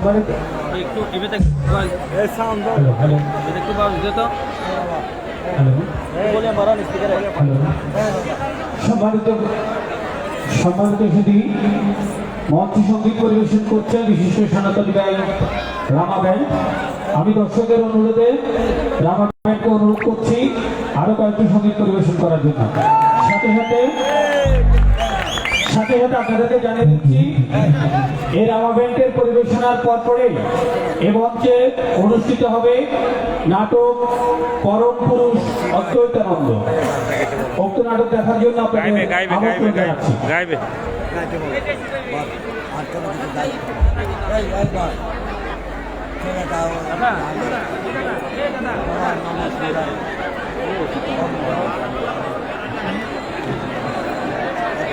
একটু একটু বাজ তো। বলে মারান স্পিকারে হ্যালো সম্মানিত সম্মানিত সুধী মঞ্চ সংগীত পরিবেশন করছে বিশিষ্ট সনাতনী গায়ক রামা ব্যান্ড আমি দর্শকের অনুরোধে রামা ব্যান্ডকে অনুরোধ করছি আরও কয়েকটি সংগীত পরিবেশন করার জন্য। সাথে সাথে সাথে সাথে আপনাদেরকে জানিয়ে দিচ্ছি এই রামা ব্যান্ডের পরিবেশনার পর পরে এ মঞ্চে অনুষ্ঠিত হবে নাটক পরম পুরুষ অদ্বৈতানন্দ। উক্ত নাটক দেখার জন্য আপনাকে গাইবে গাইবে গাইবে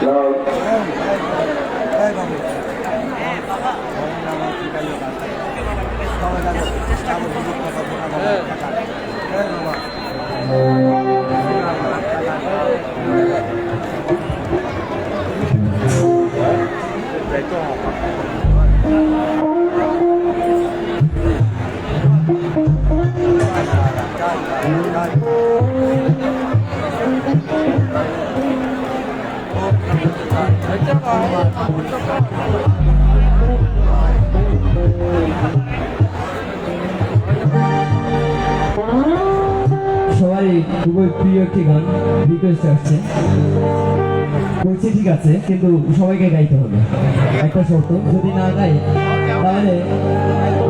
জানাচ্ছি কিন্তু সবাইকে গাইতে হবে। একটা শর্ত, যদি না গাই, তাহলে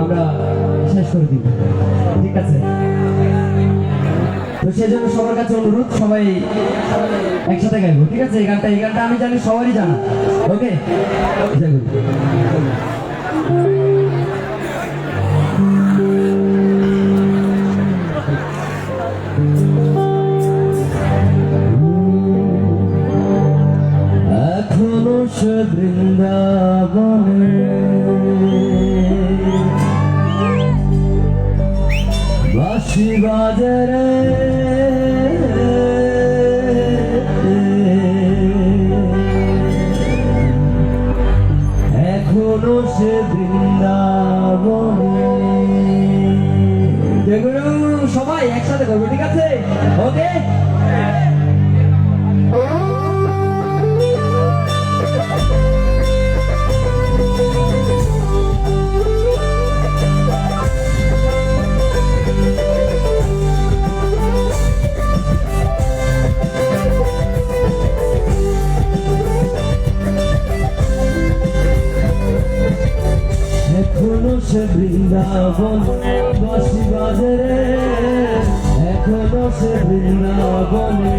আমরা শেষ করে দিব। ঠিক আছে? তো সেই জন্য সবার কাছে অনুরোধ, সবাই একসাথে গাইবো, ঠিক আছে? এই গানটা এই গানটা আমি জানি সবারই জানা। ওকে সে বৃন্দাবনে বাসি বাজারে এখনও সে বৃন্দাবনে। সবাই একসাথে করব ঠিক আছে? ওকে? সে বৃন্দাবন, বাসি বাজারে এখনও সে বৃন্দাবনে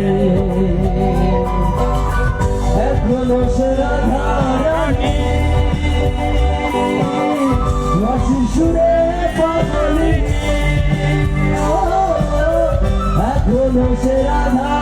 এখনও সে রাধা রানী বাসি সুরে পাগলি এখনও সে পাগলি।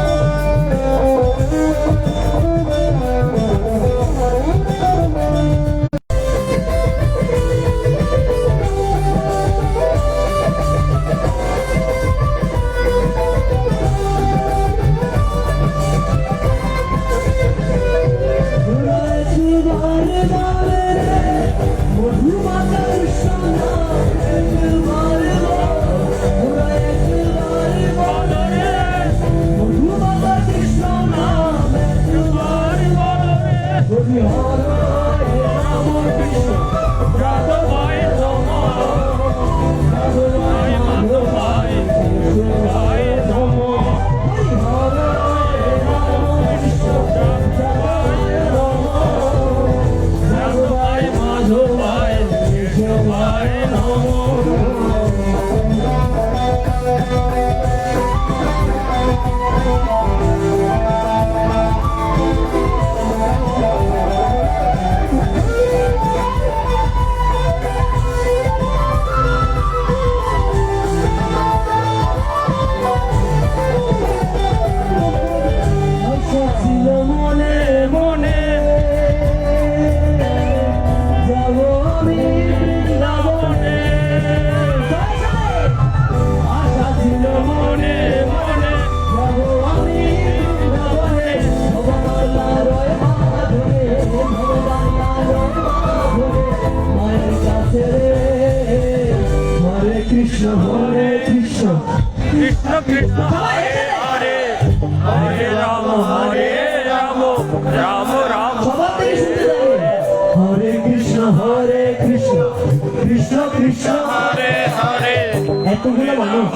এতগুলো মানুষ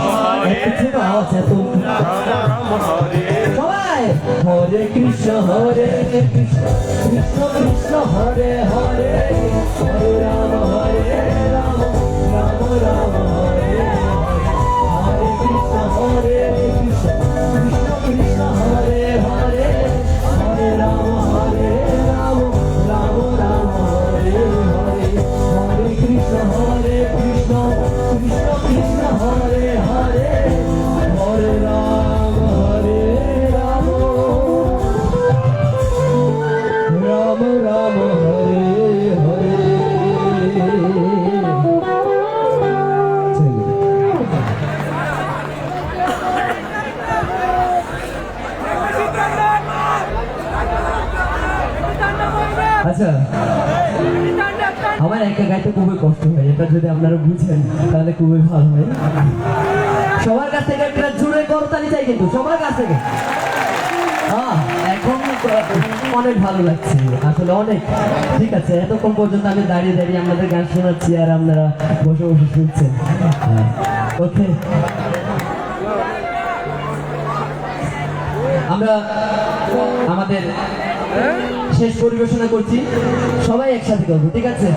একসাথে আছে সবাই হরে কৃষ্ণ হরে কৃষ্ণ কৃষ্ণ হরে হরে হরে রাম হরে রাম রাম রাম হরে সবার কাছে অনেক ভালো লাগছে। আসলে অনেক। ঠিক আছে, এতক্ষণ পর্যন্ত আমি দাঁড়িয়ে দাঁড়িয়ে আমাদের গান শোনাচ্ছি আর আপনারা বসে বসে শুনছেন। ওকে। আমরা আমাদের শেষ পরিবেশনা করছি। সবাই একসাথে করব, ঠিক আছে?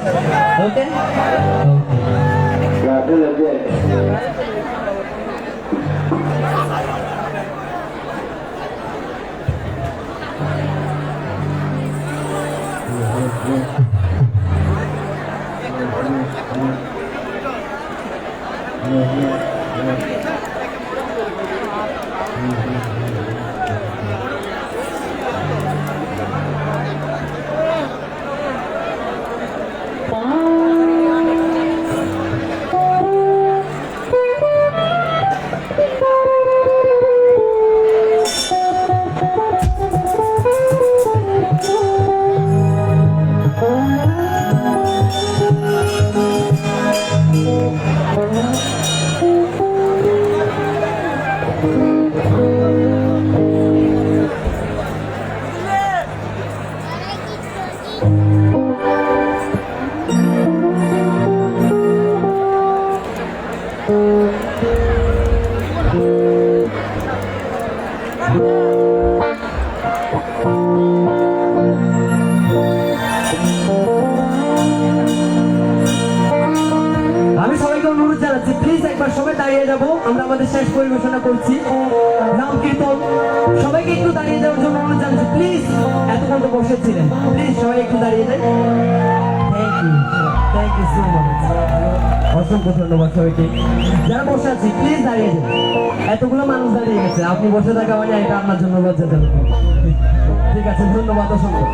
ওকে? ওকে। Uhum. জানাচ্ছি প্লিজ একবার সবাই দাঁড়িয়ে যাব। আমরা আমাদের শেষ পরিবেশনা করছি। নাম, কীর্তন, সবাইকে একটু দাঁড়িয়ে যাওয়ার জন্য অনুরোধ জানাচ্ছি। প্লিজ এতক্ষণ তো বসেছিলেন প্লিজ সবাই একটু দাঁড়িয়ে যান thank you thank you so much অসংখ্য ধন্যবাদ সবাইকে। যারা বসে আছি প্লিজ দাঁড়িয়ে যান। এতগুলো মানুষ দাঁড়িয়ে গেছে। আপনি বসে থাকা মানে এটা আপনার জন্য লজ্জাজনক ঠিক আছে, ধন্যবাদ অসংখ্য।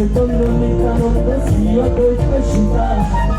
que todo mi calor decía que te